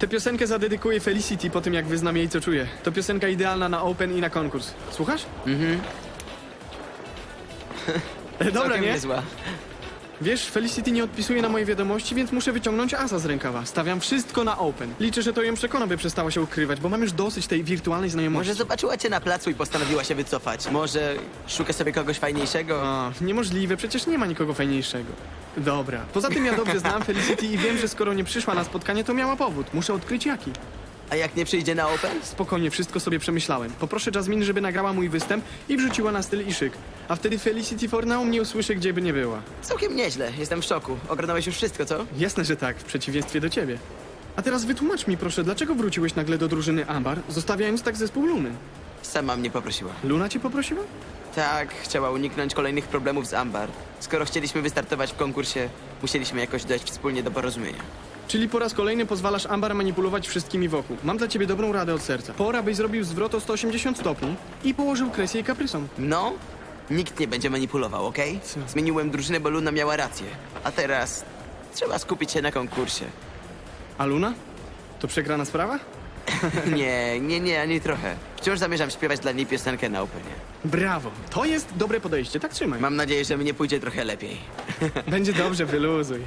Tę piosenkę zadedykuję Felicity po tym, jak wyznam jej, co czuję. To piosenka idealna na open i na konkurs. Słuchasz? Mhm. Dobra, Całkiem nie? niezła. Wiesz, Felicity nie odpisuje na moje wiadomości, więc muszę wyciągnąć asa z rękawa. Stawiam wszystko na open. Liczę, że to ją przekona, by przestała się ukrywać, bo mam już dosyć tej wirtualnej znajomości. Może zobaczyła cię na placu i postanowiła się wycofać. Może szuka sobie kogoś fajniejszego. A, niemożliwe, przecież nie ma nikogo fajniejszego. Dobra. Poza tym ja dobrze znam Felicity i wiem, że skoro nie przyszła na spotkanie, to miała powód. Muszę odkryć jaki. A jak nie przyjdzie na Open? Spokojnie, wszystko sobie przemyślałem. Poproszę Jasmine, żeby nagrała mój występ i wrzuciła na styl i szyk. A wtedy Felicity Fornau mnie usłyszy, gdzie by nie była. Całkiem nieźle. Jestem w szoku. Oglądałeś już wszystko, co? Jasne, że tak, w przeciwieństwie do ciebie. A teraz wytłumacz mi proszę, dlaczego wróciłeś nagle do drużyny Ambar, zostawiając tak zespół Luny? Sama mnie poprosiła. Luna cię poprosiła? Tak, chciała uniknąć kolejnych problemów z Ambar. Skoro chcieliśmy wystartować w konkursie, musieliśmy jakoś dojść wspólnie do porozumienia. Czyli po raz kolejny pozwalasz Ambar manipulować wszystkimi wokół. Mam dla ciebie dobrą radę od serca. Pora, byś zrobił zwrot o 180 stopni i położył kres jej kaprysom. No, nikt nie będzie manipulował, okej? Co? Zmieniłem drużynę, bo Luna miała rację. A teraz trzeba skupić się na konkursie. A Luna? To przegrana sprawa? Nie, nie, nie, ani trochę. Wciąż zamierzam śpiewać dla niej piosenkę na Openie. Brawo, to jest dobre podejście, tak trzymaj. Mam nadzieję, że mnie pójdzie trochę lepiej. Będzie dobrze, wyluzuj.